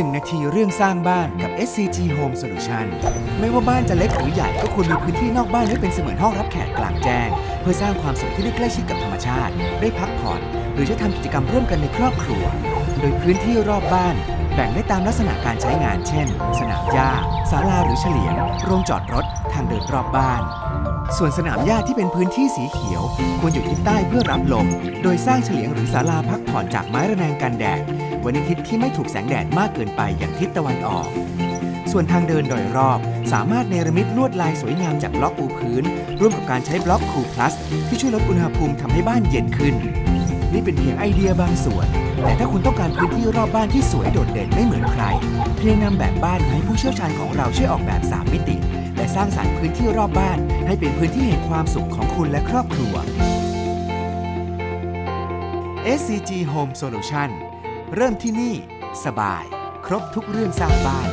1 นาทีเรื่องสร้างบ้านกับ SCG Home Solution ไม่ว่าบ้านจะเล็กหรือใหญ่ก็ควรมีพื้นที่นอกบ้านให้เป็นเสมือนห้องรับแขกกลางแจ้ง เพื่อสร้างความสุขที่ได้ใกล้ชิดกับธรรมชาติ ได้พักผ่อน หรือจะทำกิจกรรมร่วมกันในครอบครัว โดยพื้นที่รอบบ้าน แบ่งได้ตามลักษณะการใช้งาน เช่น สนามหญ้าศาลาหรือเฉลียงโรงจอดรถ ทางเดินรอบบ้าน ส่วนสนามหญ้าที่เป็นพื้นที่สีเขียว ควรอยู่ทิศใต้เพื่อรับลม โดยสร้างเฉลียงหรือศาลาพักผ่อนจากไม้ระแนงกันแดด ไว้ในทิศที่ไม่ถูกแสงแดดมากเกินไปอย่างทิศตะวันออก ส่วนทางเดินโดยรอบ สามารถเนรมิตลวดลายสวยงามจากบล็อกปูพื้น ร่วมกับการใช้บล็อกคูพลัสที่ช่วยลดอุณหภูมิทำให้บ้านเย็นขึ้น นี่เป็นเพียงไอเดียบางส่วน แต่ถ้าคุณต้องการพื้นที่รอบบ้านที่สวยโดดเด่นไม่เหมือนใคร เพียงนำแบบบ้านมาให้ผู้เชี่ยวชาญของเราช่วยออกแบบ 3 มิติ และสร้างสรรค์พื้นที่รอบบ้าน ให้เป็นพื้นที่แห่งความสุขของคุณและครอบครัว SCG Home Solution เริ่มที่นี่ สบาย ครบทุกเรื่องสร้างบ้าน